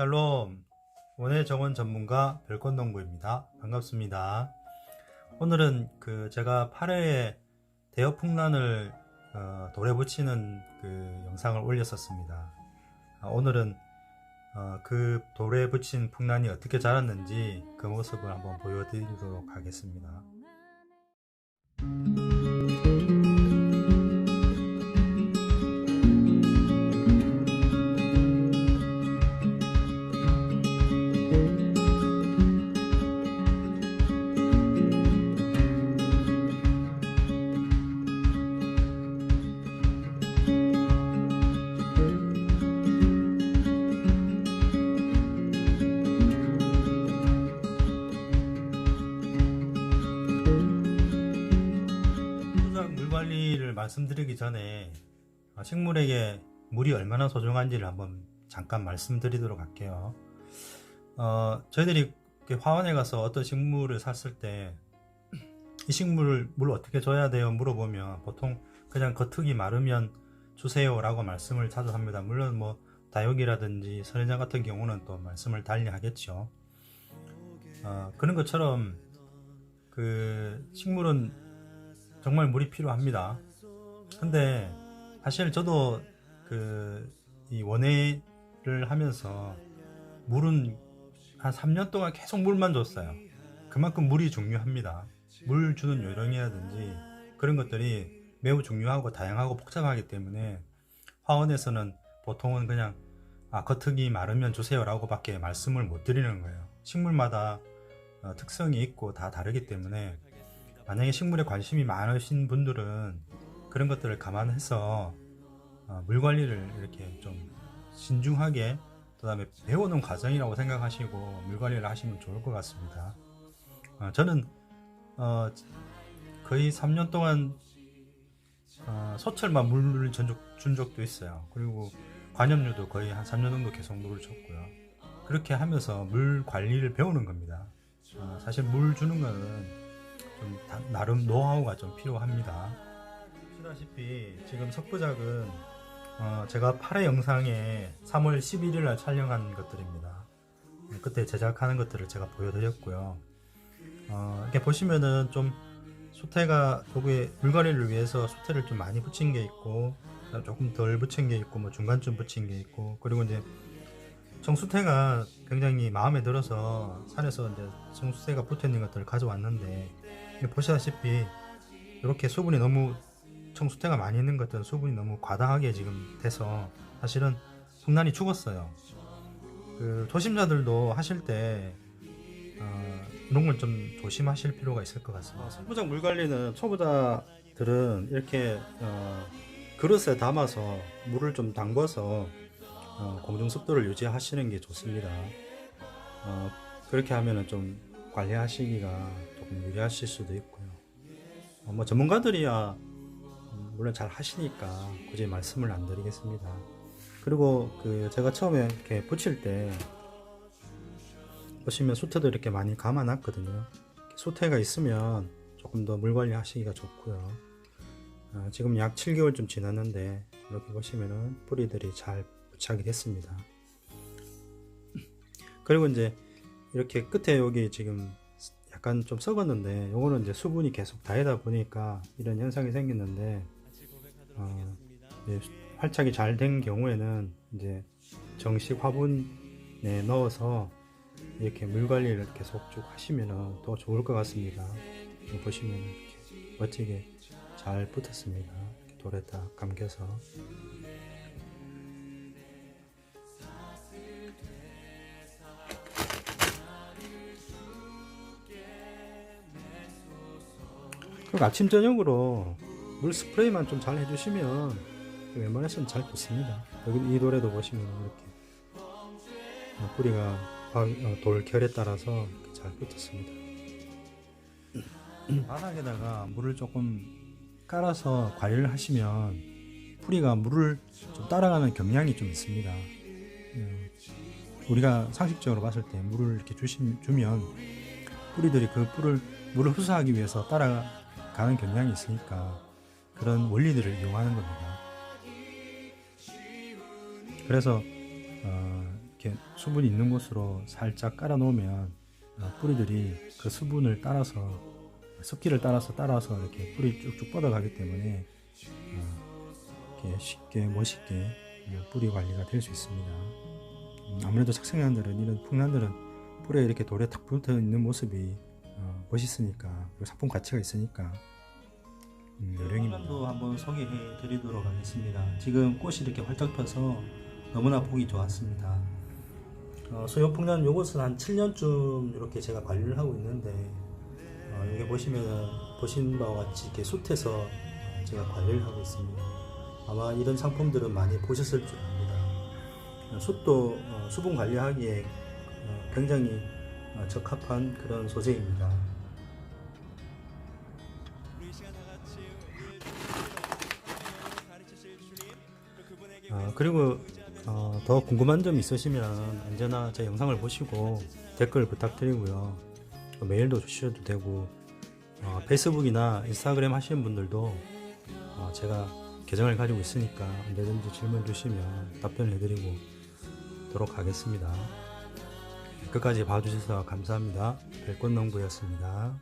샬롬 원예 정원 전문가 별꽃농부입니다. 반갑습니다. 오늘은 그 제가 8회에 대여 풍란을 어, 돌에 붙이는 그 영상을 올렸었습니다. 아, 오늘은 어, 그 돌에 붙인 풍란이 어떻게 자랐는지 그 모습을 한번 보여드리도록 하겠습니다. 말씀드리기 전에 아, 식물에게 물이 얼마나 소중한지를 한번 잠깐 말씀드리도록 할게요. 어, 저희들이 화원에 가서 어떤 식물을 샀을 때 이 식물을 물 어떻게 줘야 돼요? 물어보면 보통 그냥 겉흙이 마르면 주세요 라고 말씀을 자주 합니다. 물론 뭐 다육이라든지 선인장 같은 경우는 또 말씀을 달리 하겠죠. 어, 그런 것처럼 그 식물은 정말 물이 필요합니다. 근데 사실 저도 그 이 원예를 하면서 물은 한 3년 동안 계속 물만 줬어요. 그만큼 물이 중요합니다. 물 주는 요령이라든지 그런 것들이 매우 중요하고 다양하고 복잡하기 때문에 화원에서는 보통은 그냥 아 겉흙이 마르면 주세요라고 밖에 말씀을 못 드리는 거예요. 식물마다 어, 특성이 있고 다 다르기 때문에 만약에 식물에 관심이 많으신 분들은 그런 것들을 감안해서 어, 물 관리를 이렇게 좀 신중하게 그 다음에 배우는 과정이라고 생각하시고 물 관리를 하시면 좋을 것 같습니다. 어, 저는 어, 거의 3년 동안 어, 소철만 물을 준, 적도 있어요. 그리고 관염류도 거의 한 3년 정도 계속 물을 줬고요. 그렇게 하면서 물 관리를 배우는 겁니다. 어, 사실 물 주는 거는 좀 다- 나름 노하우가 좀 필요합니다. 보시다시피 지금 석부작은 어, 제가 8회 영상에 3월 11일 날 촬영한 것들입니다. 네, 그때 제작하는 것들을 제가 보여드렸고요. 어, 이렇게 보시면은 좀 수태가 여기에 물갈이를 위해서 수태를 좀 많이 붙인 게 있고 조금 덜 붙인 게 있고 뭐 중간쯤 붙인 게 있고 그리고 이제 정수태가 굉장히 마음에 들어서 산에서 이제 정수태가 붙어 있는 것들을 가져왔는데 보시다시피 이렇게 수분이 너무 청수태가 많이 있는 것들은 수분이 너무 과다하게 지금 돼서 사실은 풍란이 죽었어요. 그 초심자들도 하실 때 어, 이런 걸 좀 조심하실 필요가 있을 것 같습니다. 선부작 물 관리는 초보자들은 이렇게 어, 그릇에 담아서 물을 좀 담궈서 어, 공중 습도를 유지하시는 게 좋습니다. 어, 그렇게 하면은 좀 관리하시기가 조금 유리하실 수도 있고요. 어, 뭐 전문가들이야 음, 물론 잘 하시니까 굳이 말씀을 안 드리겠습니다. 그리고 그 제가 처음에 이렇게 붙일 때 보시면 수태도 이렇게 많이 감아놨거든요. 수태가 있으면 조금 더 물 관리하시기가 좋고요. 아, 지금 약 7개월쯤 지났는데 이렇게 보시면은 뿌리들이 잘 부착이 됐습니다. 그리고 이제 이렇게 끝에 여기 지금 약간 좀 썩었는데 요거는 이제 수분이 계속 다이다 보니까 이런 현상이 생겼는데 어, 활착이 잘 된 경우에는 이제 정식 화분에 넣어서 이렇게 물 관리를 계속 쭉 하시면 더 좋을 것 같습니다. 보시면 이렇게 멋지게 잘 붙었습니다. 이렇게 돌에다 감겨서 그리고 아침 저녁으로 물 스프레이만 좀 잘 해주시면 웬만해서는 잘 붙습니다. 여기 이 돌에도 보시면 이렇게 어, 뿌리가 바- 어, 돌 결에 따라서 잘 붙었습니다. 바닥에다가 물을 조금 깔아서 관리를 하시면 뿌리가 물을 좀 따라가는 경향이 좀 있습니다. 음, 우리가 상식적으로 봤을 때 물을 이렇게 주시, 주면 뿌리들이 그 뿔을 물을 흡수하기 위해서 따라가는 경향이 있으니까 그런 원리들을 이용하는 겁니다. 그래서 어, 이렇게 수분이 있는 곳으로 살짝 깔아 놓으면 어, 뿌리들이 그 수분을 따라서 습기를 따라서 따라서 이렇게 뿌리 쭉쭉 뻗어가기 때문에 어, 이렇게 쉽게 멋있게 어, 뿌리 관리가 될 수 있습니다. 음, 아무래도 착색난들은 이런 풍란들은 뿌리에 이렇게 돌에 탁 붙어 있는 모습이 어, 멋있으니까 상품 가치가 있으니까 음, 요령도 한번 소개해 드리도록 하겠습니다. 지금 꽃이 이렇게 활짝 펴서 너무나 보기 좋았습니다. 어, 소요풍란 요것은 한 7년쯤 이렇게 제가 관리를 하고 있는데 어, 여기 보시면은 보신 바와 같이 이렇게 숯에서 어, 제가 관리를 하고 있습니다. 아마 이런 상품들은 많이 보셨을 줄 압니다. 어, 숯도 어, 수분 관리하기에 어, 굉장히 어, 적합한 그런 소재입니다. 아, 그리고 어, 더 궁금한 점 있으시면 언제나 제 영상을 보시고 댓글 부탁드리고요. 또 메일도 주셔도 되고 어, 페이스북이나 인스타그램 하시는 분들도 어, 제가 계정을 가지고 있으니까 언제든지 질문 주시면 답변해 드리고 도록 하겠습니다. 끝까지 봐주셔서 감사합니다. 별꽃농부였습니다.